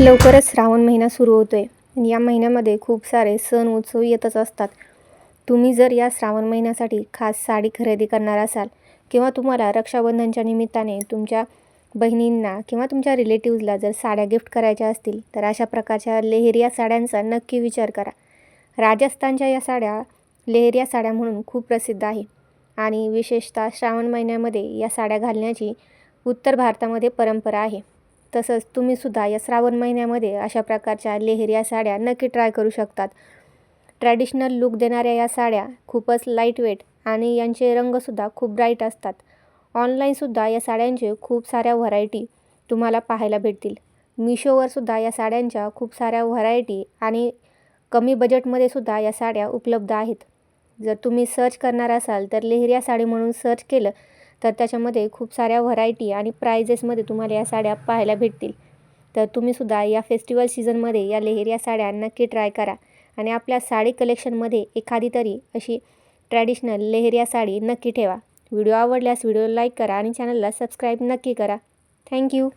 लवकरच श्रावण महिना सुरू होतो आहे आणि या महिन्यामध्ये खूप सारे सण उत्सव येतच असतात. तुम्ही जर या श्रावण महिन्यासाठी खास साडी खरेदी करणार असाल किंवा तुम्हाला रक्षाबंधनच्या निमित्ताने तुमच्या बहिणींना किंवा तुमच्या रिलेटिव्जला जर साड्या गिफ्ट करायच्या असतील तर अशा प्रकारच्या लेहेरिया साड्यांचा नक्की विचार करा. राजस्थानच्या या साड्या लेहेरिया साड्या म्हणून खूप प्रसिद्ध आहे. आणि विशेषतः श्रावण महिन्यामध्ये या साड्या घालण्याची उत्तर भारतामध्ये परंपरा आहे. तसंच तुम्हीसुद्धा या श्रावण महिन्यामध्ये अशा प्रकारच्या लेहेरिया साड्या नक्की ट्राय करू शकतात. ट्रॅडिशनल लुक देणाऱ्या या साड्या खूपच लाईटवेट आणि यांचे रंगसुद्धा खूप ब्राईट असतात. ऑनलाईनसुद्धा या साड्यांचे खूप साऱ्या व्हरायटी तुम्हाला पाहायला भेटतील. मिशोवरसुद्धा या साड्यांच्या खूप साऱ्या व्हरायटी आणि कमी बजेटमध्ये सुद्धा या साड्या उपलब्ध आहेत. जर तुम्ही सर्च करणार असाल तर लेहरिया साडी म्हणून सर्च केलं तर त्याच्यामध्ये खूप साऱ्या व्हरायटी आणि प्रायजेसमध्ये तुम्हाला या साड्या पाहायला भेटतील. तर तुम्हीसुद्धा या फेस्टिवल सीझनमध्ये या लेहरिया साड्या नक्की ट्राय करा. आणि आपल्या साडी कलेक्शनमध्ये एखादी तरी अशी ट्रॅडिशनल लेहरिया साडी नक्की ठेवा. व्हिडिओ आवडल्यास व्हिडिओ लाईक करा आणि चॅनलला सबस्क्राईब नक्की करा. थँक्यू